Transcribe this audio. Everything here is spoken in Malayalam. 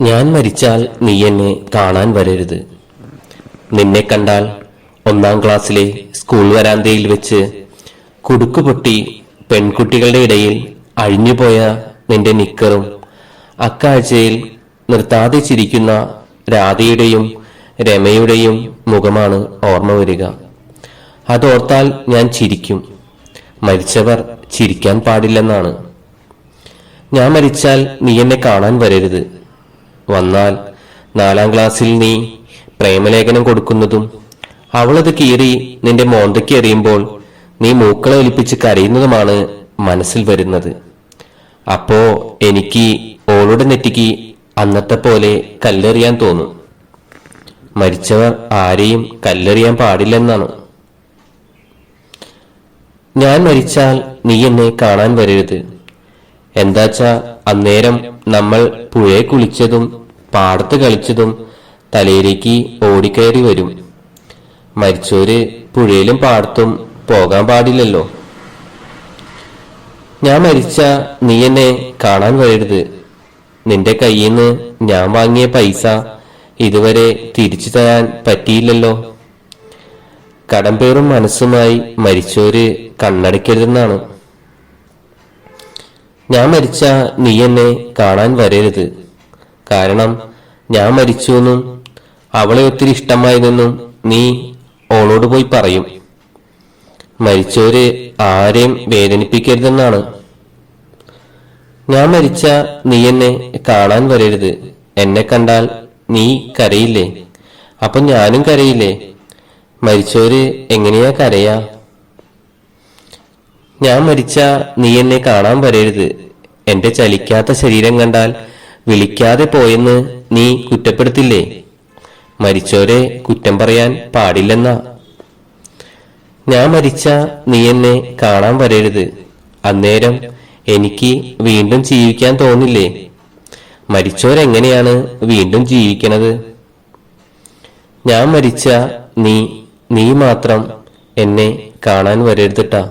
ഞാൻ മരിച്ചാൽ നീ എന്നെ കാണാൻ വരരുത്. നിന്നെ കണ്ടാൽ ഒന്നാം ക്ലാസ്സിലെ സ്കൂൾ വരാന്തയിൽ വെച്ച് കുടുക്കുപൊട്ടി പെൺകുട്ടികളുടെ ഇടയിൽ അഴിഞ്ഞുപോയ നിന്റെ നിക്കറും അക്കാഴ്ചയിൽ നിർത്താതെ ചിരിക്കുന്ന രാധയുടെയും രമയുടെയും മുഖമാണ് ഓർമ്മ വരിക. അതോർത്താൽ ഞാൻ ചിരിക്കും. മരിച്ചവർ ചിരിക്കാൻ പാടില്ലെന്നാണ്. ഞാൻ മരിച്ചാൽ നീ എന്നെ കാണാൻ വരരുത്. വന്നാൽ നാലാം ക്ലാസ്സിൽ നീ പ്രേമലേഖനം കൊടുക്കുന്നതും അവളത് കീറി നിന്റെ മോന്തയ്ക്ക് എറിയുമ്പോൾ നീ മൂക്കളെ ഒലിപ്പിച്ച് കരയുന്നതുമാണ് മനസ്സിൽ വരുന്നത്. അപ്പോ എനിക്ക് ഓളുടെ നെറ്റിക്ക് അന്നത്തെ പോലെ കല്ലെറിയാൻ തോന്നും. മരിച്ചവർ ആരെയും കല്ലെറിയാൻ പാടില്ലെന്നാണ്. ഞാൻ മരിച്ചാൽ നീ എന്നെ കാണാൻ വരരുത്. എന്താച്ചാ അന്നേരം നമ്മൾ പുഴയെ കുളിച്ചതും പാടത്ത് കളിച്ചതും തലയിലേക്ക് ഓടിക്കയറി വരും. മരിച്ചോര് പുഴയിലും പാടത്തും പോകാൻ പാടില്ലല്ലോ. ഞാൻ മരിച്ച നീ എന്നെ കാണാൻ വരരുത്. നിന്റെ കയ്യിൽ നിന്ന് ഞാൻ വാങ്ങിയ പൈസ ഇതുവരെ തിരിച്ചു തരാൻ പറ്റിയില്ലല്ലോ. കടമ്പേറും മനസ്സുമായി മരിച്ചോര് കണ്ണടയ്ക്കരുതെന്നാണ്. ഞാൻ മരിച്ച നീ എന്നെ കാണാൻ വരരുത്. കാരണം ഞാൻ മരിച്ചു എന്നും അവളെ ഒത്തിരി ഇഷ്ടമായതെന്നും നീ ഓളോട് പോയി പറയും. മരിച്ചവര് ആരെയും വേദനിപ്പിക്കരുതെന്നാണ്. ഞാൻ മരിച്ച നീ എന്നെ കാണാൻ വരരുത്. എന്നെ കണ്ടാൽ നീ കരയില്ലേ? അപ്പൊ ഞാനും കരയില്ലേ? മരിച്ചവര് എങ്ങനെയാ കരയാ? ഞാൻ മരിച്ച നീ എന്നെ കാണാൻ വരരുത്. എന്റെ ചലിക്കാത്ത ശരീരം കണ്ടാൽ വിളിക്കാതെ പോയെന്ന് നീ കുറ്റപ്പെടുത്തില്ലേ? മരിച്ചോരെ കുറ്റം പറയാൻ പാടില്ലെന്ന. ഞാൻ മരിച്ച നീ എന്നെ കാണാൻ വരരുത്. അന്നേരം എനിക്ക് വീണ്ടും ജീവിക്കാൻ തോന്നില്ലേ? മരിച്ചോരെങ്ങനെയാണ് വീണ്ടും ജീവിക്കണത്? ഞാൻ മരിച്ച നീ നീ മാത്രം എന്നെ കാണാൻ വരരുതിട്ടാ